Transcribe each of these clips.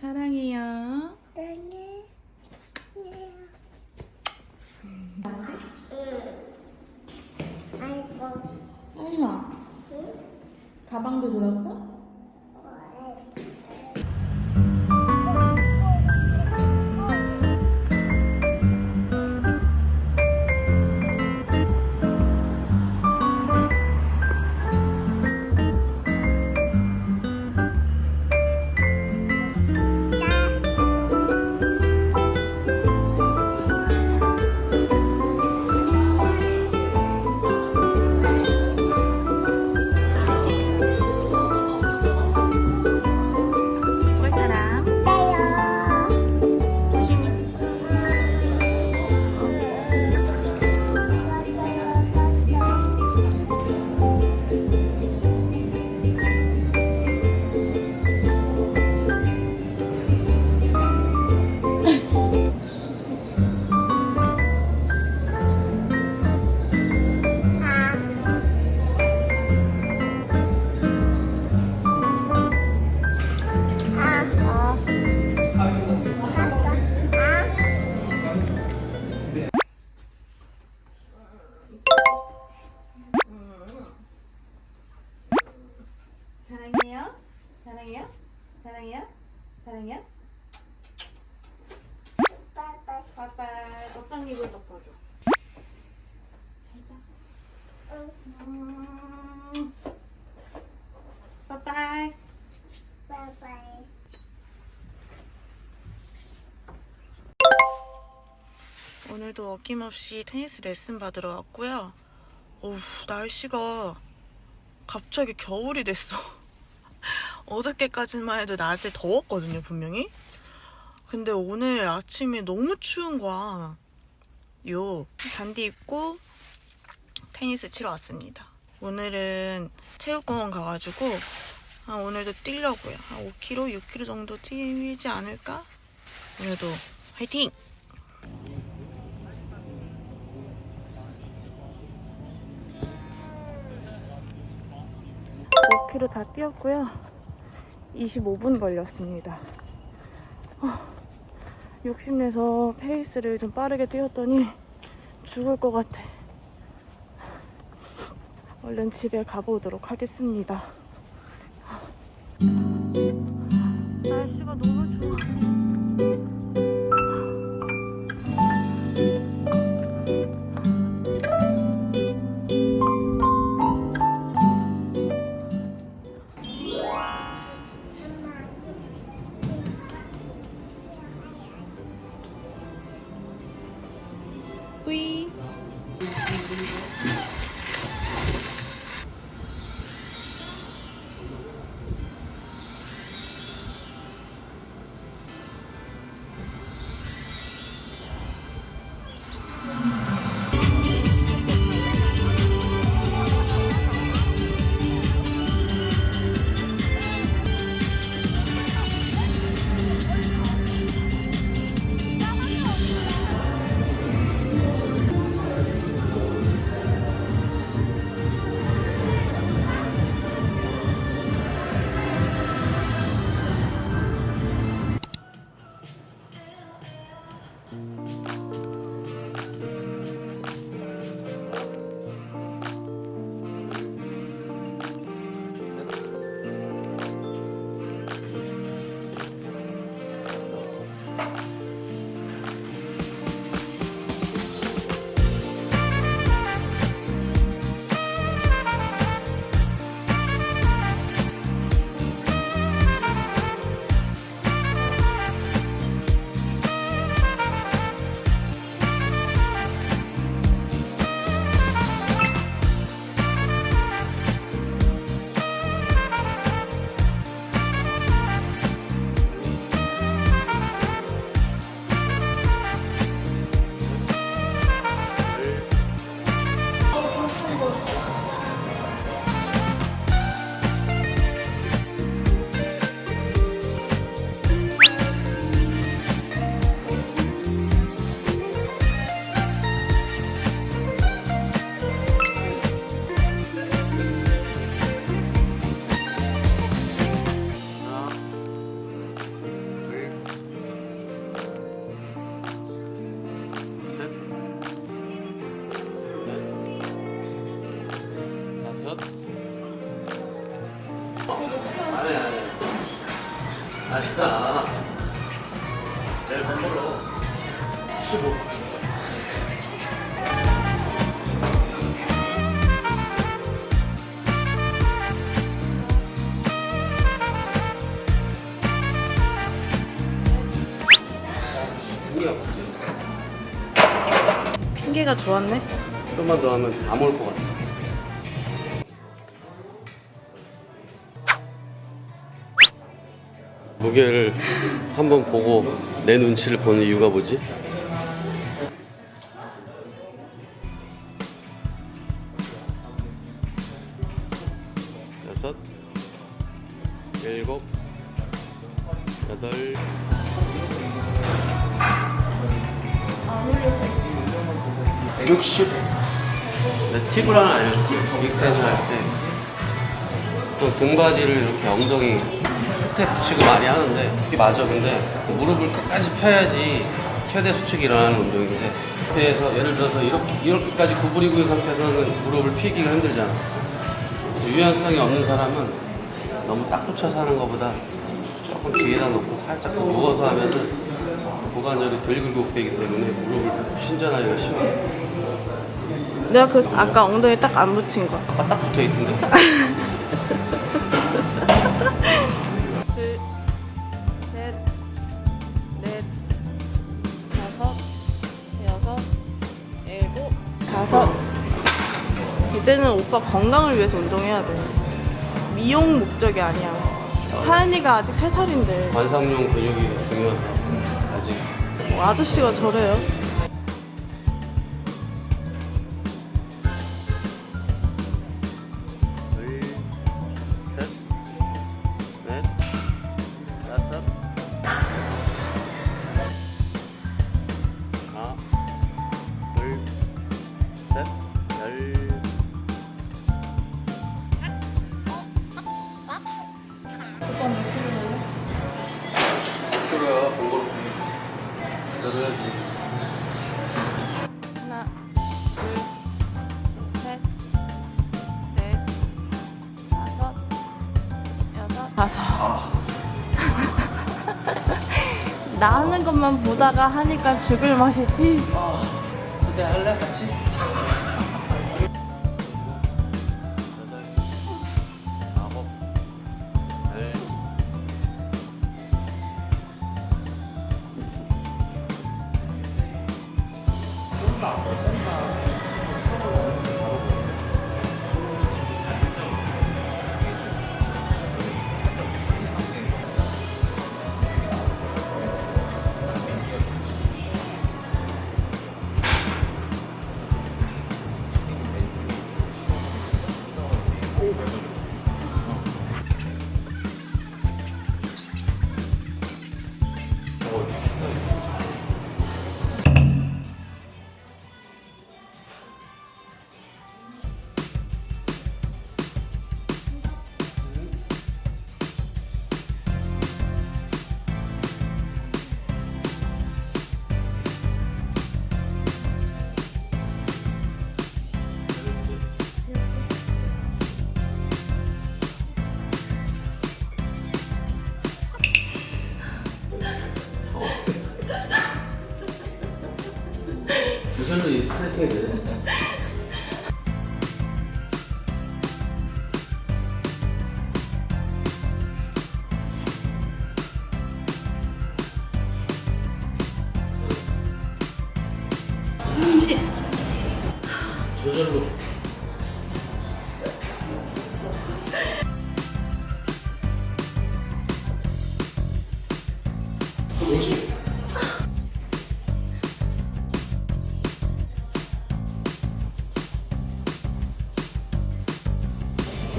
사랑해요. 사랑해. 아이고. 아리나, 가방도 들었어? 어떤 입을 덮어줘? 음. 빠빠이. 오늘도 어김없이 테니스 레슨 받으러 왔고요. 어우, 날씨가 갑자기 겨울이 됐어. 어저께까지만 해도 낮에 더웠거든요, 분명히. 근데 오늘 아침에 너무 추운 거야. 요, 단디 입고 테니스 치러 왔습니다. 오늘은 체육공원 가가지고, 아, 오늘도 뛰려고요. 한 5km, 6km 정도 뛰지 않을까? 오늘도 화이팅! 5km 다 뛰었고요. 25분 걸렸습니다. 어, 욕심내서 페이스를 좀 빠르게 뛰었더니 죽을 것 같아. 얼른 집에 가보도록 하겠습니다. 15. 등이 아프지? 핑계가 좋았네. 좀만 더 하면 다 먹을 것 같아. 무게를 한번 보고 내 눈치를 보는 이유가 뭐지? 여섯, 일곱, 여덟. 160. 내 팁을 하나 알려줄게. 익스텐션 할 때. 또 등받이를 이렇게 엉덩이 끝에 붙이고 많이 하는데 맞아. 근데 무릎을 끝까지 펴야지 최대 수축이 일어나는 운동인데 그래서 예를 들어서 이렇게 이렇게까지 구부리고 있는 상태에서는 무릎을 피기가 힘들잖아. 유연성이 없는 사람은 너무 딱 붙여서 하는 것보다 조금 뒤에다 놓고 살짝 더 누워서 하면은 고관절이 덜 굴곡되기 때문에 무릎을 신전하기가 쉬워요. 내가 그 아까 엉덩이 딱 안 붙인 거. 아까 딱 붙어 있던데. 이제는 오빠 건강을 위해서 운동해야 돼. 미용 목적이 아니야. 하연이가 아직 세살인데 관상용 근육이 중요하다. 아직. 뭐 아저씨가 저래요. 해야지. 하나, 둘, 셋, 넷, 다섯, 여섯, 다섯. 나 하는 것만 보다가 하니까 죽을 맛이지. 그때 할래 같이? 요새는 이 스트레칭이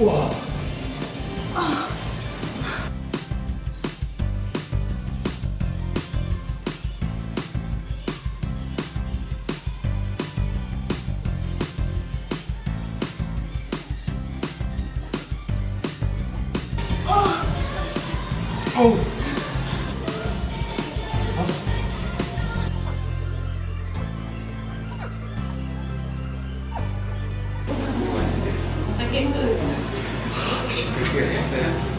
哇 gerekse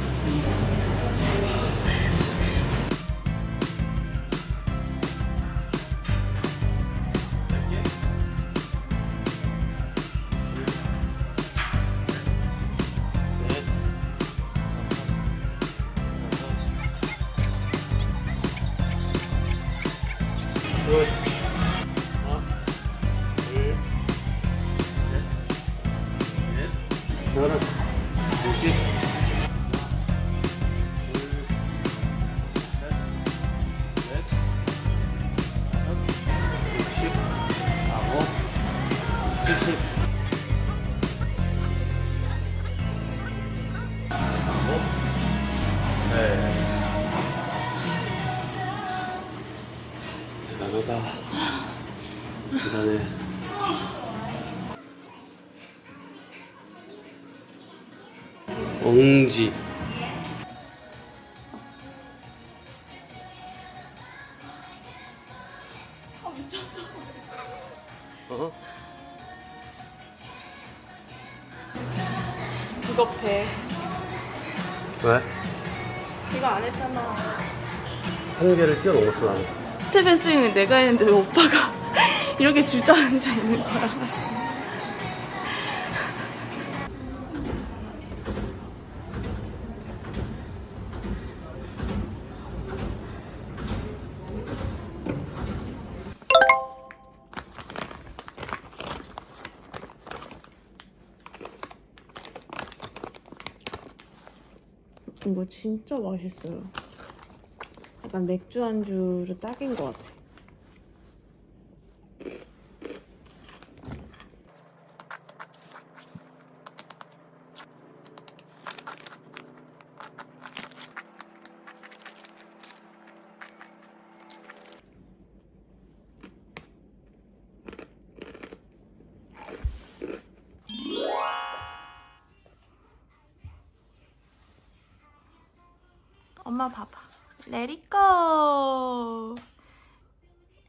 Good. One, two, three. Yes. Yes. Done. That's it. 엉지. 아 미쳤어. 어? 이거 배. 왜? 이거 안 했잖아. 한 개를 뛰어넘었어 나는. 스텝 앤 스윙은 내가 했는데 왜 오빠가 이렇게 주저앉아 있는 거야. 이거 진짜 맛있어요. 약간 맥주 안주로 딱인 것 같아. 엄마 봐봐. Go.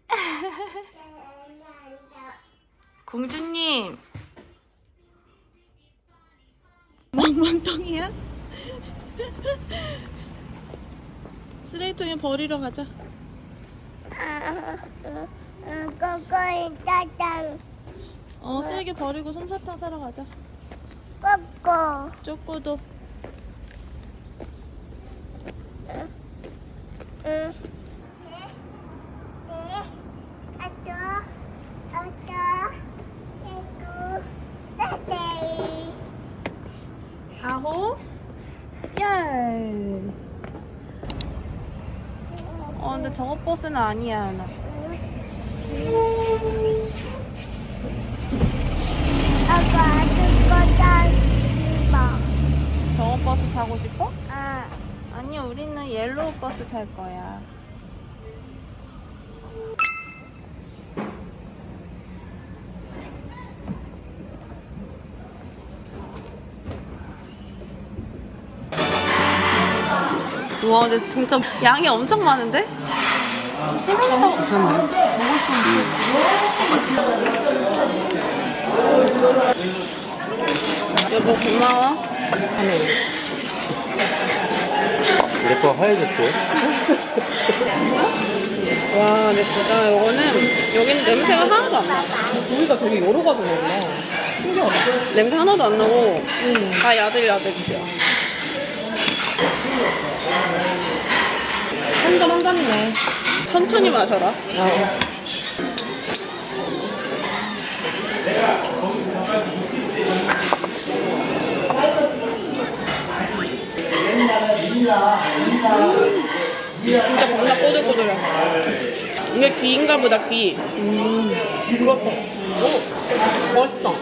공주님. 멍멍덩이야? 쓰레기통에 버리러 가자. 꼬꼬이 짜장 어, 쓰레기 버리고 솜사탕 사러 가자. 꼬꼬 쪼꼬도. 응. 네. 아빠 아빠 이거 따뜻해 아홉, 열. 어, 근데 저거 버스는 아니야, 나. 아까 그거 다 저거 버스 타고 싶어? 아 아니, 우리는 옐로우 버스 탈 거야. 와, 근데 진짜 양이 엄청 많은데? 세 명이서 먹을 수 있어. 여보, 고마워. 내거 하얘졌죠? 와, 근데 진짜 이거는 여기는 냄새가 하나도 안 나. 고기가 되게 여러 가지 나구나. 신기하다. 냄새 하나도 안 나고 다 야들야들해요. 한점 한 점이네. 천천히 마셔라. 어. 진짜 겁나 꼬들꼬들해. 이게 귀인가 보다, 귀. 그렇다. 오, 맛있다.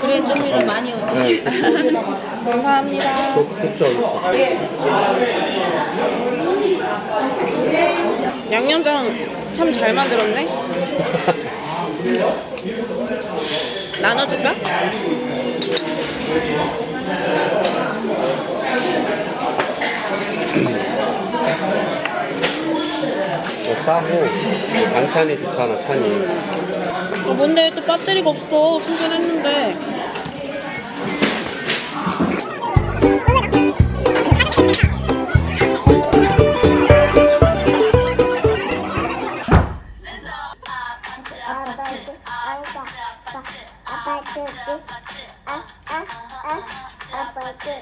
그래, 좀 이를 많이 오지. 감사합니다. 그쵸. 양념장 참 잘 만들었네. 나눠줄까? 어, 싸고 반찬이 좋잖아 찬이. 어, 뭔데 또 배터리가 없어. 충전했는데. 아아아 아빠 주자.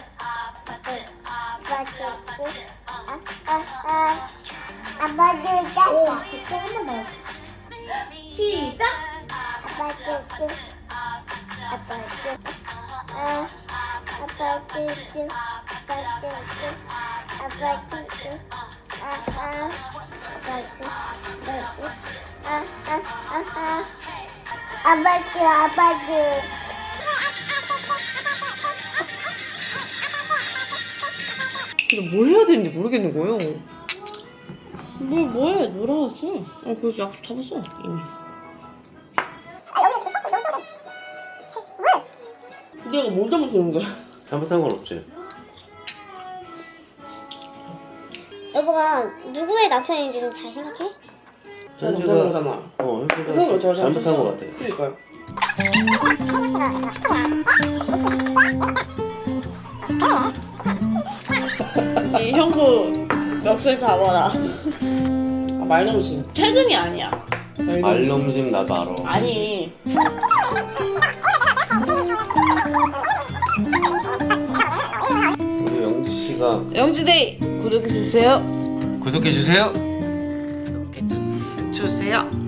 오, 그거 한번 더. 시작. 아빠 쭈. 아, 아빠 쭈쭈. 아빠 쭈쭈. 아빠 쭈쭈. 아, 아. 아빠 쭈. 아빠 쭈. 아, 아, 아, 아. 아빠 근데 뭘 해야 되는지 모르겠는 거예요. 뭘, 뭐해? 놀아야지. 어, 그래서 약속 잡았어, 이미. 내가 뭘 잘못하는 거야? 잘못한 건 없지. 여보가 누구의 남편인지 좀 잘 생각해? 현주가 남자잖아. 어 형을 현주가 잘 잘못한 것 같아. 그니까요. 이 형부 멱살 잡아라. 아, 말넘심. 최근이 아니야. 알놈심 나도 알아. 아니. 우리 영지 씨가 영지데이 구독해 주세요. 구독해 주세요. 주세요.